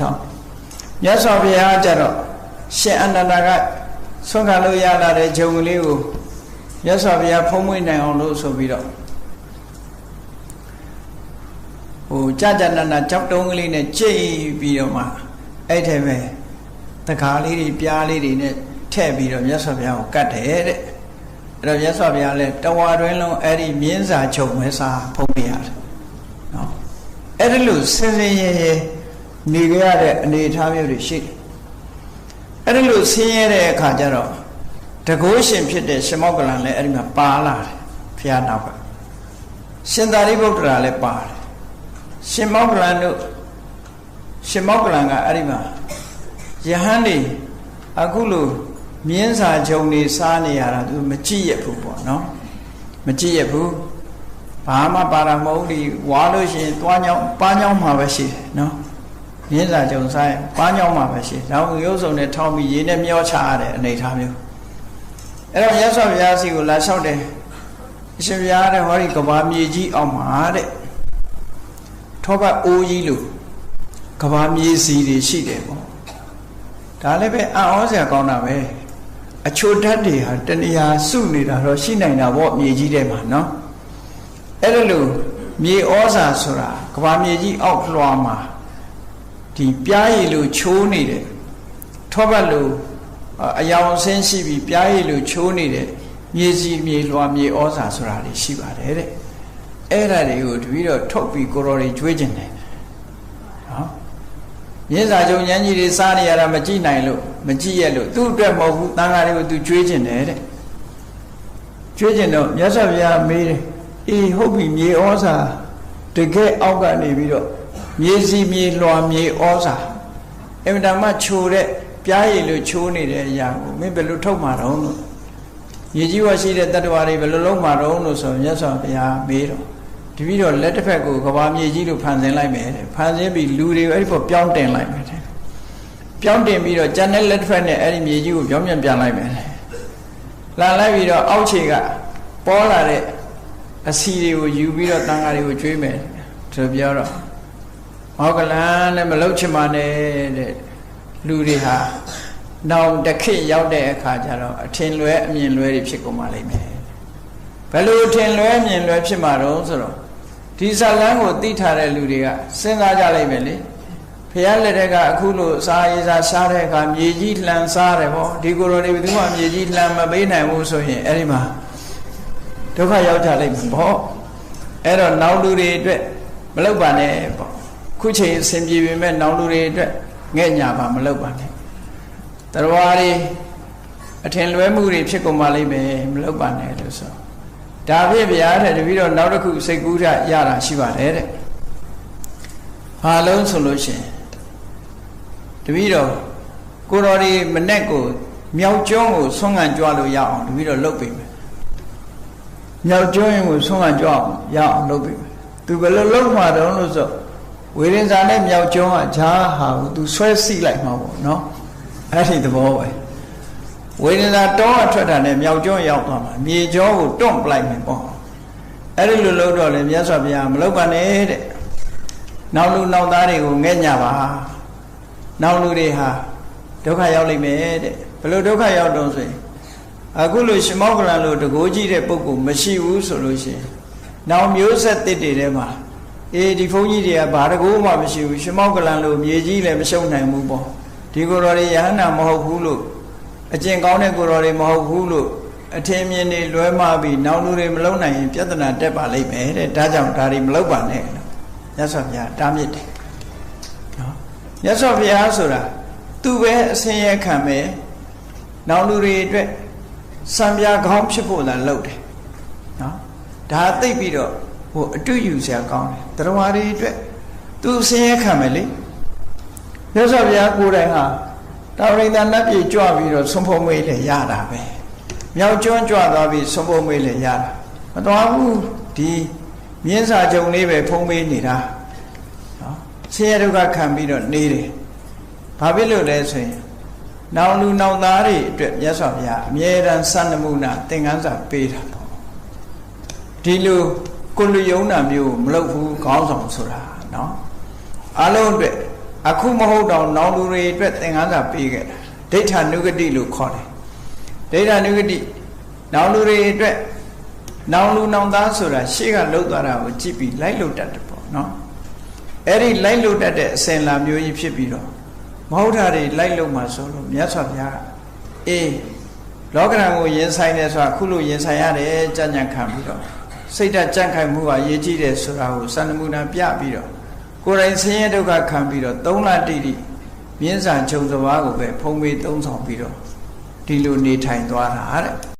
ထောင်မြတ်စွာဘုရားကြတော့ရှင်အနန္ဒာကဆွမ်းခံလို့ရလာတဲ့ဂျုံကလေးကိုမြတ်စွာဘုရားဖုံးမွေးနိုင်အောင်လို့ဆိုပြီးတော့ဟိုကြာကြာနာနာကြောက်တုံးကလေးနဲ့ကြိတ်ပြီးတော့မှအဲ့ထဲပဲတကားလေးတွေပြားလေးတွေနဲ့ထည့်ပြီးတော့မြတ်စွာဘုရားကိုကတ်တယ်တဲ့အဲ့တော့မြတ်စွာဘုရားလည်းတဝါတွင်လုံးအဲ့ဒီမြင်းစာချုပ်မဲစာဖုံးပြရတယ်နော်အဲ့ဒီလိုစင်စင်ရဲရဲ နေကြရတဲ့အနေအထားမျိုးတွေရှိတယ်အဲ့ဒီလိုဆင်းရဲတဲ့အခါကျတော့တကုရှင်ဖြစ်တဲ့ရှင်မောကလန်လည်းအဲ့ဒီမှာပါလာတယ်ဘုရားနောက်ကရှင်သာရိပုတ္တရာလည်းပါတယ်ရှင်မောကလန်တို့ရှင်မောကလန်ကအဲ့ဒီမှာယဟန်နေအခုလိုမြင်းစာဂျုံနေစားနေရတာသူမကြည့်ရဘူးပေါ့နော်မကြည့်ရဘူးဘာမှပါရမဟုတ်ဒီဝါလို့ရှိရင်တွားညောင်းပန်းညောင်းမှာပဲရှိတယ်နော် မြင်းစာဂျုံစားရင်ပန်းညောင်းမှာပဲရှိတယ်နောက်ရုပ်စုံနဲ့ထောင်းပြီးရေနဲ့မျောချရတဲ့အနေထားမျိုးအဲ့တော့ရသော်ဘုရားစီကိုလာလျှောက်တယ်အရှင်ဘုရားတဲ့ဟောဒီကဘာမြေကြီးအောင်မှာတဲ့ထောပတ်အိုးကြီးလို့ကဘာမြေစီတွေရှိတယ်ပေါ့ဒါလည်းပဲအံ့ဩစရာကောင်းတာပဲအချိုဓာတ်တွေဟာတဏှာစုနေတာတော့ရှိနိုင်တာပေါ့မြေကြီးထဲမှာနော်အဲ့ဒါလို့မြေဩဇာဆိုတာကဘာမြေကြီးအောက်လွှာမှာ ဒီပြားရည်လို့ချိုးနေတယ်ထောပတ်လို့အယောင်ဆင်းရှိပြီးပြားရည်လို့ချိုးနေတဲ့မြေစီမြေလွှာမြေဩဇာဆိုတာတွေရှိပါတယ်တဲ့အဲ့ဒါတွေကိုတပီတော့ထုတ်ပြီးကိုရော်တွေကျွေးကျင်တယ်နော်မြင်းစာချုပ်ညန်းကြီးတွေစားနေရတာမကြည့်နိုင်လို့မကြည့်ရလို့သူ့အတွက်မဟုတ်ဘူးတန်ခါတွေကိုသူကျွေးကျင်တယ်တဲ့ကျွေးကျင်တော့မြတ်စွာဘုရားမေးတယ်အေးဟုတ်ပြီမြေဩဇာတကယ်အောက်ကနေပြီးတော့ မြေစီမြေလွှာမြေဩဇာအင်တာမချိုတဲ့ပြားရည်လို့ချိုးနေတဲ့အရာကိုမင်းဘယ်လိုထုတ်မှာတော့လို့မြေကြီးဝရှိတဲ့တတ္တဝါတွေဘယ်လိုလုံးမှာတော့လို့ဆိုမြတ်စွာဘုရားမေးတော့တပည့်တော်လက်တစ်ဖက်ကိုကဘာမြေကြီးလို့ဖန်ဆင်းလိုက်မယ်တဲ့ဖန်ဆင်းပြီးလူတွေအဲ့ဒီပေါ်ပြောင်းတင်လိုက်မယ်တဲ့ပြောင်းတင်ပြီးတော့ကျန်တဲ့လက်တစ်ဖက်နဲ့အဲ့ဒီမြေကြီးကိုပြောင်းပြန်ပြန်လိုက်မယ်တဲ့လာလိုက်ပြီးတော့အောက်ခြေကပေါ်လာတဲ့အစီတွေကိုယူပြီးတော့တန်ဃာတွေကိုကျွေးမယ်သူပြောတော့ မောကလန်နဲ့မလုတ်ချင်ပါနဲ့တဲ့လူတွေဟာနောင်တစ်ခေတ်ရောက်တဲ့အခါကျတော့အထင်လွဲအမြင်လွဲတွေဖြစ်ကုန်ပါလိမ့်မယ်ဘယ်လိုအထင်လွဲအမြင်လွဲဖြစ်မှာတော့ဆိုတော့ဒီဇလန်းကိုသိထားတဲ့လူတွေကစဉ်းစားကြလိုက်မယ်လေဖះလက်ထက်ကအခုလိုစားရေးစားရှားတဲ့အခါမြေကြီးလှန်စားတယ်ပေါ့ဒီကိုယ်တော်တွေဘယ်သူမှမြေကြီးလှန်မပေးနိုင်ဘူးဆိုရင်အဲ့ဒီမှာဒုက္ခရောက်ကြလိမ့်မယ်ပေါ့အဲ့တော့နောက်လူတွေအတွက်မလုပ်ပါနဲ့ပေါ့ ခုချိန်အစဉ်ပြေပေမဲ့နောက်လူတွေအတွက်ငဲ့ညာပါမလုပ်ပါနဲ့တရားတွေအထင်လွဲမှုတွေဖြစ်ကုန်ပါလိမ့်မယ်မလုပ်ပါနဲ့လို့ဆိုဒါဖြစ်ဗျာတဲ့တပည့်တော့နောက်တစ်ခုစိတ်ကူးထရတာရှိပါတယ်တဲ့ဘာလုံးဆိုလို့ရှိရင်တပည့်တော်ကိုတော်ဒီမနဲ့ကိုမြောက်ကျွန်းကိုဆွမ်းခံကြွလို့ရအောင်တပည့်တော်လုပ်ပေးမယ်မြောက်ကျွန်းရင်ကိုဆွမ်းခံကြွအောင်ရအောင်လုပ်ပေးမယ်သူဘယ်လိုလုပ်မှာတုံးလို့ဆို ဝေရင်စာနဲ့မြောက်ကျွန်းကဂျားဟာကိုသူဆွဲစီလိုက်မှာပေါ့နော်အဲ့ဒီသဘောပဲဝေဒနာတောအထွက်တာနဲ့မြောက်ကျွန်းရောက်သွားမှာမြေကျောကိုတွန့်ပလိုက်မယ်ပေါ့အဲ့ဒီလိုလုပ်တော့လေမြတ်စွာဘုရားမလုပ်ပါနဲ့တဲ့နောက်လူနောက်သားတွေကိုငဲ့ညပါနောက်လူတွေဟာဒုက္ခရောက်လိမ့်မယ်တဲ့ဘယ်လိုဒုက္ခရောက်တော့ဆိုရင်အခုလိုရှမောကလန်လိုတကိုးကြီးတဲ့ပုဂ္ဂိုလ်မရှိဘူးဆိုလို့ရှိရင်နောက်မျိုးဆက်တစ်တွေထဲမှာ အေးဒီဘုန်းကြီးတွေကဘာတကိုးမှမရှိဘူးရှမောကလန်လိုမြေကြီးလည်းမရှုံနိုင်ဘူးပေါ့ဒီကိုယ်တော်တွေယဟန္တာမဟုတ်ဘူးလို့အကျင့်ကောင်းတဲ့ကိုယ်တော်တွေမဟုတ်ဘူးလို့အထင်မြင်တွေလွဲမှားပြီးနောက်လူတွေမလုံနိုင်ရင်ပြဿနာတက်ပါလိမ့်မယ်တဲ့ဒါကြောင့်ဒါတွေမလုပ်ပါနဲ့လို့မြတ်စွာဘုရားတားမြစ်တယ်နော်မြတ်စွာဘုရားဆိုတာသူပဲအစင်ရခံမယ်နောက်လူတွေအတွက်စံပြားကောင်းဖြစ်ဖို့လာလုပ်တယ်နော်ဒါသိပြီးတော့ ဟိုအတူယူစရာကောင်းတယ်တရားတွေအတွက်သူအစင်ရခံမယ်လေမြတ်စွာဘုရားကိုယ်တိုင်ဟာတာဝရိန္ဒနတ်ပြည်ကြွပြီးတော့ဆုံးဖို့မေးလေရတာပဲမြောက်ကျွန်းကြွသွားပြီးဆုံးဖို့မေးလေရတာမတော်ဘူးဒီမြင်းစာကြုံလေးပဲဖုံးမေးနေတာနော်ဆင်းရဲဒုက္ခခံပြီးတော့နေတယ်ဘာဖြစ်လို့လဲဆိုရင်နောင်လူနောင်သားတွေအတွက်မြတ်စွာဘုရားအမြဲတမ်းစံနမှုနာသင်္ကန်းစာပေးတာပေါ့ဒီလို ကိုလူယုံနာမျိုးမလုပ်ဘူးခေါင်းဆောင်ဆိုတာနော်အလုံးအတွက်အခုမဟုတ်တော့နောင်လူတွေအတွက်သင်္ကန်းစာပေးခဲ့တာဒိဋ္ဌာနုဂတိလို့ခေါ်တယ်ဒိဋ္ဌာနုဂတိနောင်လူတွေအတွက်နောင်လူနောင်သားဆိုတာရှေ့ကလှုပ်သွားတာကိုကြည့်ပြီးလိုက်လို့တတ်တယ်ပေါ့နော်အဲ့ဒီလိုက်လို့တတ်တဲ့အစဉ်လာမျိုးကြီးဖြစ်ပြီးတော့မဟုတ်တာတွေလိုက်လို့မှဆိုလို့မြတ်စွာဘုရားကအေးလောကဓာတ်ကိုရင်ဆိုင်တယ်ဆိုတာအခုလို့ရင်ဆိုင်ရတယ်ကြံ့ကြံ့ခံပြီးတော့ စိတ်ဓာတ်ကြံ့ခိုင်မှုဟာရေးကြည့်တယ်ဆိုတာကိုစံနမူနာပြပြီးတော့ကိုယ်တိုင်ဆင်းရဲဒုက္ခခံပြီးတော့သုံးလတိတိမြင်းစာချုပ်စဘာကိုပဲဖုံးပေးသုံးဆောင်ပြီးတော့ဒီလိုနေထိုင်သွားတာတဲ့